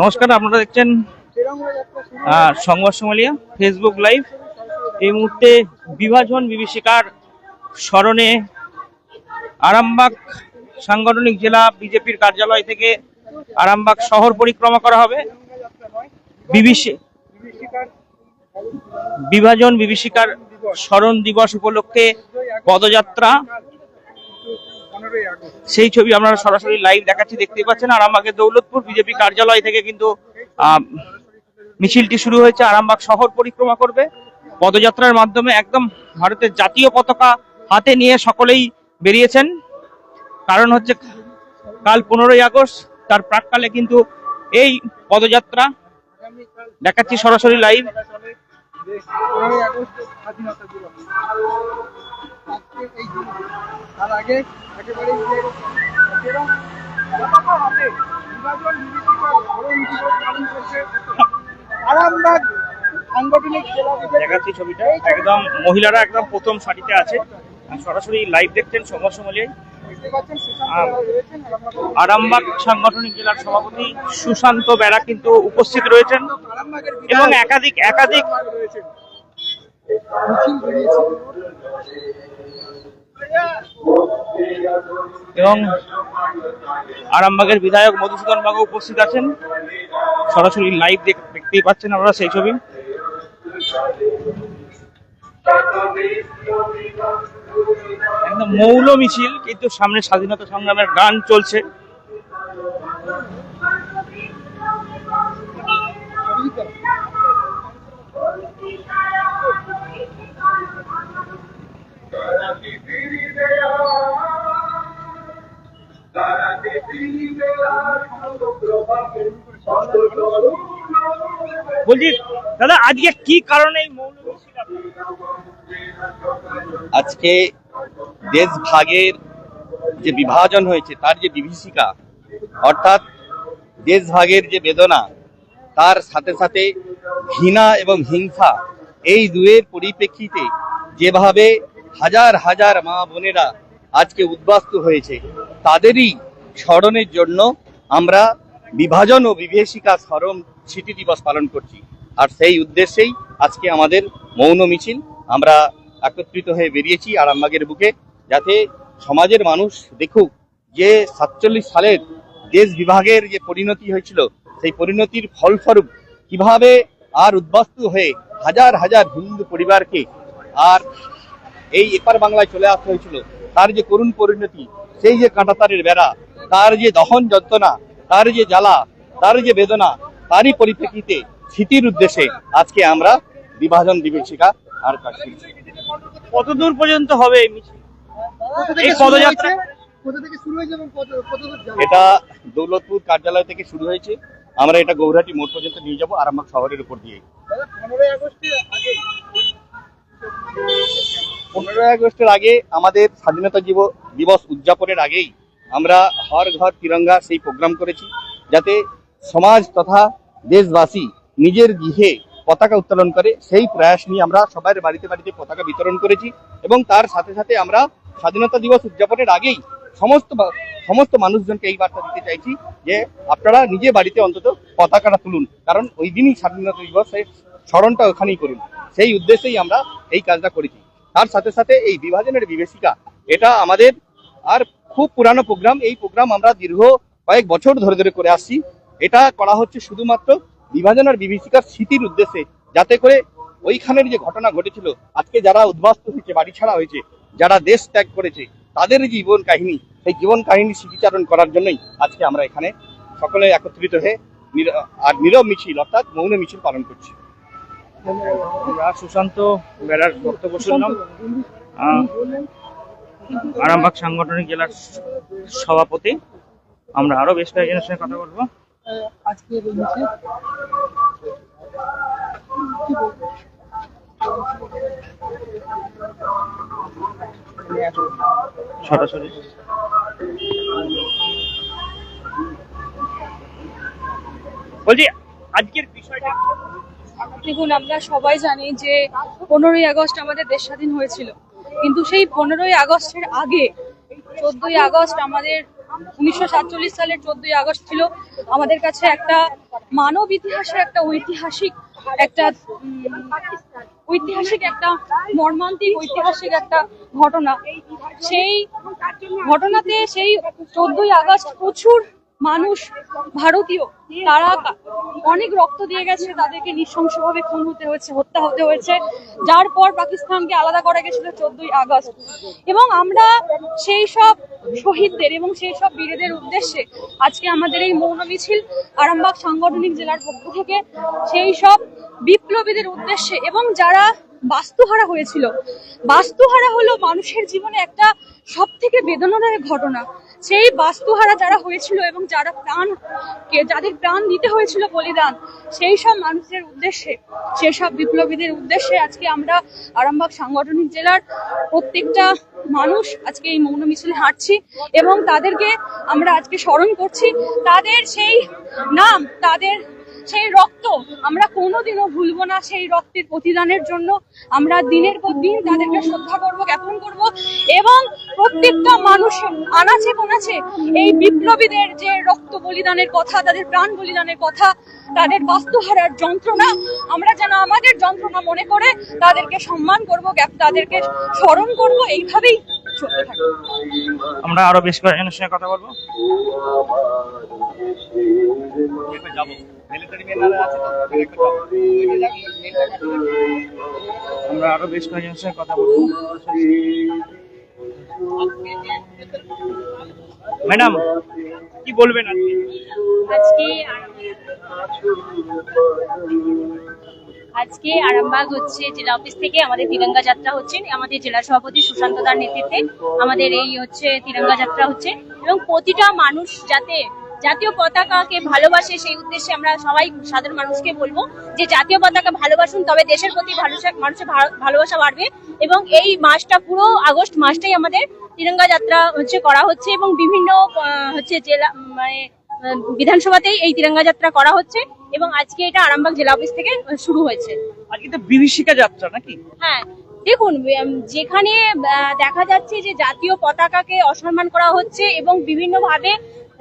নমস্কার, আপনারা দেখছেন সংবাদ সোমালিয়া ফেসবুক লাইভ এই মুহূর্তে বিভাজন বিভীষিকার স্মরণে আরামবাগ সাংগঠনিক জেলা বিজেপির কার্যালয় থেকে আরামবাগ শহর পরিক্রমা করা হবে। বিভাজন বিভীষিকার স্মরণ দিবস উপলক্ষে পদযাত্রা সেই ছবি আপনারা সরাসরি লাইভ দেখাচ্ছি দেখতেই পাচ্ছেন। আরামবাগের দৌলতপুর বিজেপি কার্যালয় থেকে কিন্তু মিছিলটি শুরু হয়েছে। আরামবাগ শহর পরিক্রমা করবে। পদযাত্রার মাধ্যমে একদম ভারতের জাতীয় পতাকা হাতে নিয়ে সকলেই বেরিয়েছেন। কারণ হচ্ছে কাল পনেরোই আগস্ট তার প্রাককালে কিন্তু এই পদযাত্রা। দেখাচ্ছি সরাসরি লাইভ আগস্ট স্বাধীনতা দিবস। আজকে এই দিন তার আগে একেবারে যে এরকম হাতে বিভাজন বিভীষিকার ধরন দিবস পালন করছে আরামবাগ সাংগঠনিক জেলা দেখাচ্ছি ছবিটা। একদম মহিলারা একদম প্রথম সারিতে আছে। সরাসরি লাইভ দেখছেন আরামবাগ সাংগঠনিক জেলার সভাপতি সুশান্ত বেড়া কিন্তু উপস্থিত রয়েছেন। এবং একাধিক একাধিক আরামবাগ রয়েছেন মিছিল বেরিয়েছে এবং আরামবাগের বিধায়ক মধুসূদন বাবু উপস্থিত আছেন। সরাসরি লাইভ দেখতেই পাচ্ছেন আমরা সেই ছবি। একদম মৌল মিছিল, কিন্তু সামনে স্বাধীনতা সংগ্রামের গান চলছে। বলছি, দাদা, আজকে কি কারণে? আজকে দেশ ভাগের যে বিভাজন হয়েছে, তার যে বিভীষিকা, অর্থাৎ দেশ ভাগের যে বেদনা, তার সাথে সাথে ঘৃণা এবং হিংসা, এই দুয়ের পরিপ্রেক্ষিতে যেভাবে হাজার হাজার মা বোনেরা আজকে উদ্বাস্তু হয়েছে। তাদেরই স্মরণের জন্য আমরা বিভাজন ও বিভীষিকা স্মরণ স্মৃতি দিবস পালন করছি। আর সেই উদ্দেশ্যেই আজকে আমাদের মৌন মিছিল। আমরা একত্রিত হয়ে বেরিয়েছি আরামবাগের বুকে যাতে সমাজের মানুষ দেখুক যে সাতচল্লিশ সালের দেশ বিভাগের যে পরিণতি হয়েছিল, সেই পরিণতির ফলস্বরূপ কীভাবে আর উদ্বাস্তু হয়ে হাজার হাজার হিন্দু পরিবারকে আর এই এপার বাংলায় চলে আসতে হয়েছিল তার যে করুণ পরিণতি সেই যে কাঁটাতারের বেড়া তার যে দহন যন্ত্রণা তার যে জ্বালা তার যে বেদনা তারই পরিপ্রেক্ষিতে স্মৃতির উদ্দেশ্যে আজকে আমরা বিভাজন বিভীষিকা আর করছি কতদূর পর্যন্ত হবে এই মিছিল কোথা এই থেকে শুরু পদযাত্রা? হয়েছে? কোথা থেকে শুরু হয়েছে এবং কত- কতদূর যাবে? এটা দৌলতপুর কার্যালয় থেকে শুরু হয়েছে আমরা এটা গৌরহাটি মোড় পর্যন্ত নিয়ে যাব আরামবাগ শহরের উপর দিয়ে পনেরোই আগস্টের আগে আমাদের স্বাধীনতা দিবস উদযাপনের আগেই আমরা হর ঘর তিরঙ্গা সেই প্রোগ্রাম করেছি, যাতে সমাজ তথা দেশবাসী নিজের গৃহে পতাকা উত্তোলন করে, সেই প্রয়াস নিয়ে আমরা সবার বাড়িতে বাড়িতে পতাকা বিতরণ করেছি এবং তার সাথে সাথে আমরা স্বাধীনতা দিবস উদযাপনের আগেই সমস্ত সমস্ত মানুষজনকে এই বার্তা দিতে চাইছি যে আপনারা নিজে বাড়িতে অন্তত পতাকাটা তুলুন, কারণ ওই দিনই স্বাধীনতা দিবসের স্মরণটা ওখানেই করুন। সেই উদ্দেশ্যেই আমরা এই কাজটা করেছি। তার সাথে সাথে এই বিভাজনের বিভীষিকা এটা আমাদের আর খুব পুরানো প্রোগ্রাম। এই প্রোগ্রাম আমরা দীর্ঘ কয়েক বছর ধরে ধরে করে আসছি। এটা করা হচ্ছে শুধুমাত্র বিভাজন আর বিভীষিকার স্মৃতির উদ্দেশ্যে, যাতে করে ওইখানের যে ঘটনা ঘটেছিল, আজকে যারা উদ্বাস্ত হয়েছে, বাড়ি ছাড়া হয়েছে, যারা দেশ ত্যাগ করেছে, তাদের জীবন কাহিনী, সেই জীবন কাহিনী স্মৃতিচারণ করার জন্যই আজকে আমরা এখানে সকলে একত্রিত হয়ে আর নীরব মিছিল, অর্থাৎ মৌন মিছিল পালন করছি। সুশান্ত বেড়ার বক্তব্য শুনলাম আরামবাগ সাংগঠনিক জেলার সভাপতি আমরা আরও বেশ কয়েকজনের সঙ্গে কথা বলব? সরাসরি বলছি, আজকের বিষয়টা? দেখুন আমরা সবাই জানি যে পনেরোই আগস্ট আমাদের দেশ স্বাধীন হয়েছিল। কিন্তু সেই পনেরোই আগস্টের আগে, চোদ্দই আগস্ট আমাদের উনিশশো সাতচল্লিশ সালের চোদ্দই আগস্ট ছিল, আমাদের কাছে একটা মানব ইতিহাসের একটা ঐতিহাসিক একটা ঐতিহাসিক একটা মর্মান্তিক ঐতিহাসিক একটা ঘটনা। সেই ঘটনাতে সেই চোদ্দই আগস্ট প্রচুর মানুষ, ভারতীয়, তারা অনেক রক্ত দিয়ে গেছে, তাদেরকে নৃশংসভাবে খুন হতে হয়েছে, হত্যা হতে হয়েছে। যার পর পাকিস্তানকে আলাদা করা গেছিল চোদ্দই আগস্ট। এবং আমরা সেই সব শহীদদের এবং সেই সব বীরদের উদ্দেশ্যে আজকে আমাদের এই মৌন মিছিল, আরামবাগ সাংগঠনিক জেলার পক্ষ থেকে সেই সব বিপ্লবীদের উদ্দেশ্যে এবং যারা বাস্তুহারা হয়েছিল। বাস্তুহারা হলো মানুষের জীবনে একটা সব থেকে বেদনাদায়ক ঘটনা। সেই বাস্তুহারা যারা হয়েছিল এবং যারা প্রাণ যাদের প্রাণ দিতে হয়েছিল বলিদান, সেই সব মানুষদের উদ্দেশ্যে, সেই সব বিপ্লবীদের উদ্দেশ্যে আজকে আমরা আরামবাগ সাংগঠনিক জেলার প্রত্যেকটা মানুষ আজকে এই মৌন মিছিলে হাঁটছি এবং তাদেরকে আমরা আজকে স্মরণ করছি। তাদের সেই নাম, তাদের সেই রক্ত আমরা কোনোদিনও ভুলবো না সেই রক্তের প্রতিদানের জন্য আমরা দিনের পর দিন তাদেরকে শ্রদ্ধা করব জ্ঞাপন করব এবং প্রত্যেকটা মানুষ আনাচে কোনাচে এই বিপ্লবীদের যে রক্ত বলিদানের কথা তাদের প্রাণ বলিদানের কথা তাদের বাস্তুহারার যন্ত্রণা আমরা যেন আমাদের যন্ত্রণা মনে করে তাদেরকে সম্মান করব জ্ঞাপ- তাদেরকে স্মরণ করব এইভাবেই চলতে থাকবে। আমরা আরও বেশ কয়েকজনের সঙ্গে কথা বলব। যাব। আমরা আরও বেশ কয়েকজনের সঙ্গে কথা বলব। ম্যাডাম, কি বলবেন আজকে আজকে আরামবাগ হচ্ছে জেলা অফিস থেকে আমাদের তিরঙ্গা যাত্রা হচ্ছে। আমাদের জেলা সভাপতি সুশান্ত দার নেতৃত্বে আমাদের এই হচ্ছে তিরঙ্গা যাত্রা হচ্ছে। এবং প্রতিটা মানুষ যাতে জাতীয় পতাকাকে ভালোবাসে সেই উদ্দেশ্যে আমরা সবাই সাধারণ মানুষকে বলব যে জাতীয় পতাকা ভালোবাসুন তবে দেশের প্রতি মানুষের ভালোবাসা বাড়বে এবং এই মাসটা পুরো আগস্ট মাসটাই আমাদের তিরঙ্গা যাত্রা হচ্ছে করা হচ্ছে এবং বিভিন্ন হচ্ছে জেলা মানে বিধানসভাতেই এই তিরঙ্গা যাত্রা করা হচ্ছে এবং আজকে এটা আরামবাগ জেলা অফিস থেকে শুরু হয়েছে। আজকে তো বিভীষিকা যাত্রা নাকি? হ্যাঁ দেখুন যেখানে দেখা যাচ্ছে যে জাতীয় পতাকাকে অসম্মান করা হচ্ছে এবং বিভিন্নভাবে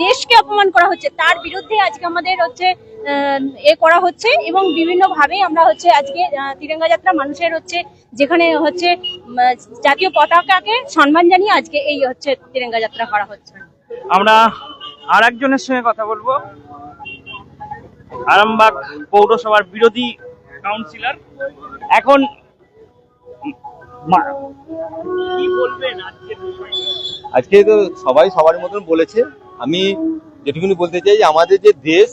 দেশকে অপমান করা হচ্ছে তার বিরুদ্ধে আজকে আমাদের হচ্ছে আহ, এ করা হচ্ছে এবং বিভিন্ন ভাবে আমরা হচ্ছে আজকে তিরঙ্গা যাত্রা মানুষের হচ্ছে যেখানে হচ্ছে জাতীয় পতাকাকে সম্মান জানিয়ে আজকে এই হচ্ছে তিরঙ্গা যাত্রা করা হচ্ছে। আমরা আর একজনের সঙ্গে কথা বলব। আরামবাগ পৌরসভার বিরোধী কাউন্সিলর। এখন মা- কি বলবেন আজকের বিষয়ে? আজকে তো সবাই সবার মতন বলেছে আমি যেটুকুনি বলতে চাই যে আমাদের যে দেশ,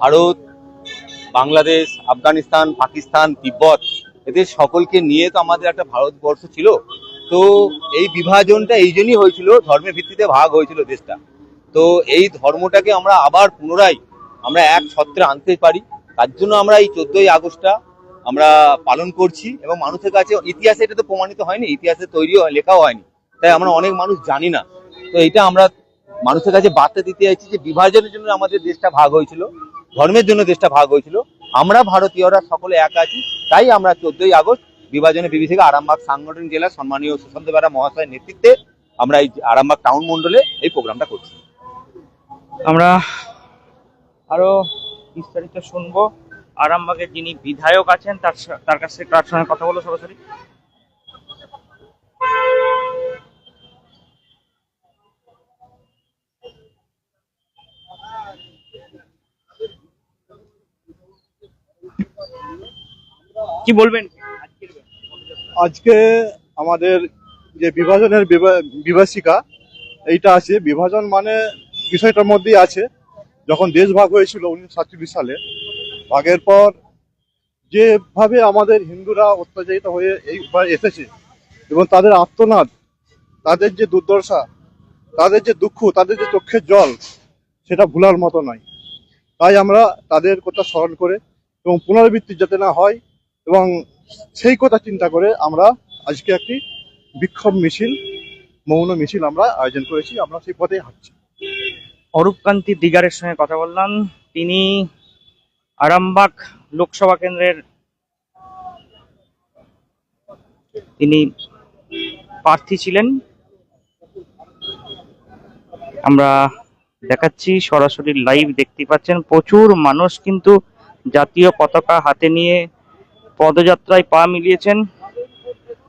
ভারত, বাংলাদেশ, আফগানিস্তান, পাকিস্তান, তিব্বত, এদের সকলকে নিয়ে তো আমাদের একটা ভারতবর্ষ ছিল। তো এই বিভাজনটা এই জন্যই হয়েছিল, ধর্মের ভিত্তিতে ভাগ হয়েছিল দেশটা। তো এই ধর্মটাকে আমরা আবার পুনরায় আমরা এক ছত্রে আনতে পারি। তার জন্য আমরা এই চোদ্দই আগস্টটা আমরা পালন করছি এবং মানুষের কাছে ইতিহাসে এটা তো প্রমাণিত হয়নি, ইতিহাসে তৈরিও লেখাও হয়নি। তাই আমরা অনেক মানুষ জানি না। তো এটা আমরা মানুষের কাছে বার্তা দিতে চাইছি যে বিভাজনের জন্য আমাদের দেশটা ভাগ হয়েছিল, ধর্মের জন্য দেশটা ভাগ হয়েছিল। আমরা ভারতীয়রা সকলে এক আছি, তাই আমরা চোদ্দই আগস্ট বিভাজনের বিভীষিকা আরামবাগ সাংগঠনিক জেলার সম্মানীয় সুশান্ত বেড়া মহাশয়ের নেতৃত্বে আমরা এই আরামবাগ টাউন মন্ডলে এই প্রোগ্রামটা করছি। আমরা আরও বিস্তারিত শুনব। আরামবাগের যিনি বিধায়ক আছেন, তার তার কাছে তার সঙ্গে কথা বলো সরাসরি। কি বলবেন? আজকে আমাদের যে বিভাজনের বিভা- বিভাষিকা এইটা আছে। বিভাজন মানে বিষয়টার মধ্যেই আছে। যখন দেশ ভাগ হয়েছিল উনিশশো সাতচল্লিশ সালে, ভাগের পর যেভাবে আমাদের হিন্দুরা অত্যাচারিত হয়ে এইবার এসেছে এবং তাদের আত্মনাদ তাদের যে দুর্দশা, তাদের যে দুঃখ, তাদের যে চক্ষের জল, সেটা ভুলার মতো নয়। তাই আমরা তাদের কথা স্মরণ করে এবং পুনরাবৃত্তি যাতে না হয় এবং সেই কথা চিন্তা করে আমরা আজকে একটি বিক্ষোভ মিছিল, মৌন মিছিল আমরা আয়োজন করেছি। আমরা সেই পথে হাঁটছি। অরূপকান্তি দিগারের সঙ্গে কথা বললাম। তিনি আরামবাগ লোকসভা কেন্দ্রের তিনি প্রার্থী ছিলেন। আমরা দেখাচ্ছি, সরাসরি লাইভ দেখতে পাচ্ছেন। প্রচুর মানুষ কিন্তু জাতীয় পতাকা হাতে নিয়ে পদযাত্রায় পা মিলিয়েছেন।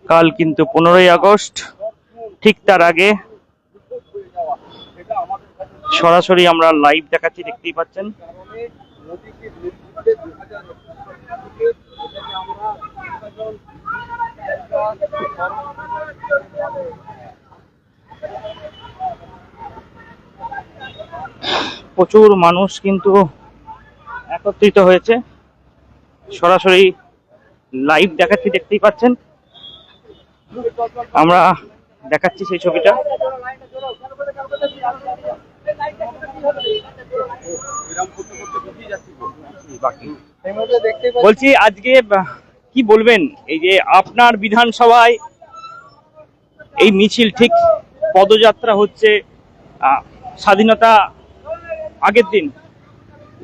কাল কিন্তু পনেরোই আগস্ট, ঠিক তার আগে সরাসরি আমরা লাইভ দেখাচ্ছি, দেখতেই পাচ্ছেন। প্রচুর মানুষ কিন্তু একত্রিত হয়েছে। সরাসরি লাইভ দেখাচ্ছি, দেখতেই পাচ্ছেন। আমরা দেখাচ্ছি সেই ছবিটা। বলছি, আজকে কি বলবেন? এই যে আপনার বিধানসভায় এই মিছিল, ঠিক পদযাত্রা হচ্ছে স্বাধীনতা আগের দিন।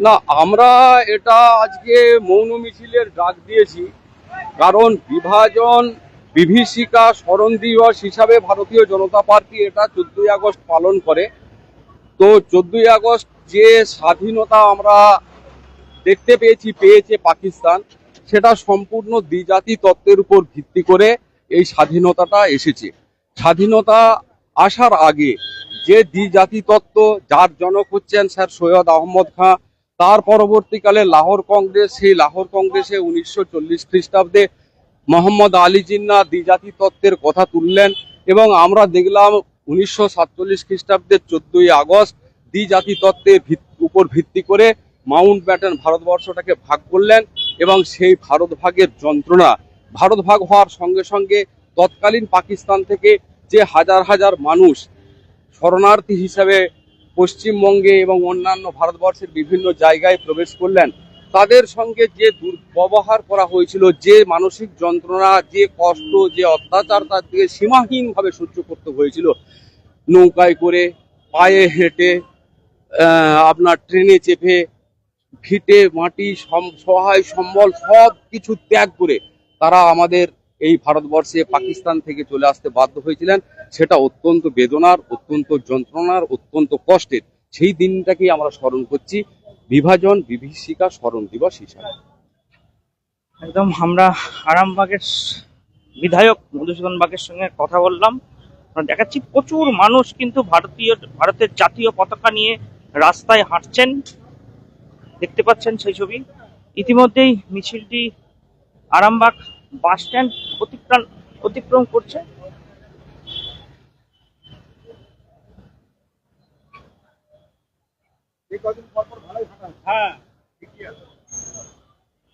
না, আমরা এটা আজকে মৌন মিছিলের ডাক দিয়েছি। কারণ বিভাজন বিভীষিকা স্মরণ দিবস হিসাবে ভারতীয় জনতা পার্টি এটা চোদ্দই আগস্ট পালন করে। তো চোদ্দই আগস্ট যে স্বাধীনতা আমরা দেখতে পেয়েছি, পেয়েছে পাকিস্তান, সেটা সম্পূর্ণ দ্বিজাতি তত্ত্বের উপর ভিত্তি করে এই স্বাধীনতাটা এসেছে। স্বাধীনতা আসার আগে যে দ্বিজাতি তত্ত্ব, যার জনক হচ্ছেন স্যার সৈয়দ আহমদ খাঁ তার পরবর্তীকালে লাহোর কংগ্রেস, সেই লাহোর কংগ্রেসে উনিশশো চল্লিশ খ্রিস্টাব্দে মোহাম্মদ আলী জিন্না দ্বিজাতি তত্ত্বের কথা তুললেন এবং আমরা দেখলাম উনিশশো সাতচল্লিশ খ্রিস্টাব্দের চোদ্দই আগস্ট দ্বিজাতি তত্ত্বের উপর ভিত্তি করে মাউন্ট ব্যাটেন ভারতবর্ষটাকে ভাগ করলেন এবং সেই ভারত ভাগের যন্ত্রণা। ভারত ভাগ হওয়ার সঙ্গে সঙ্গে তৎকালীন পাকিস্তান থেকে যে হাজার হাজার মানুষ শরণার্থী হিসাবে পশ্চিমবঙ্গে এবং অন্যান্য ভারতবর্ষের বিভিন্ন জায়গায় প্রবেশ করলেন। তাদের সঙ্গে যে দুর্ব্যবহার করা হয়েছিল, যে মানসিক যন্ত্রণা, যে কষ্ট, যে অত্যাচার, তার থেকে সীমাহীনভাবে সহ্য করতে হয়েছিল। নৌকায় করে, পায়ে হেঁটে আপনার ট্রেনে চেপে, ভিটে, মাটি সহায় সম্বল সব কিছু ত্যাগ করে তারা আমাদের এই ভারতবর্ষে পাকিস্তান থেকে চলে আসতে বাধ্য হয়েছিলেন। সেটা অত্যন্ত বেদনার, অত্যন্ত যন্ত্রণার, অত্যন্ত কষ্টের। সেই দিনটাকেই আমরা স্মরণ করছি। বিভাজন, বিভীষিকা, স্মরণ দিবস হিসাবে। একদম আমরা আরামবাগের বিধায়ক মধুসূদন বাগের সঙ্গে কথা বললাম। দেখাচ্ছি প্রচুর মানুষ কিন্তু ভারতীয়, ভারতের জাতীয় পতাকা নিয়ে রাস্তায় হাঁটছেন। দেখতে পাচ্ছেন সেই ছবি। ইতিমধ্যেই মিছিলটি আরামবাগ বাস স্ট্যান্ড অতিক্রম অতিক্রম করছে। এই কদিন পর পর ভালোই ফাটা হ্যাঁ। ঠিকই আছে।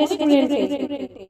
রেস্টুরেন্টে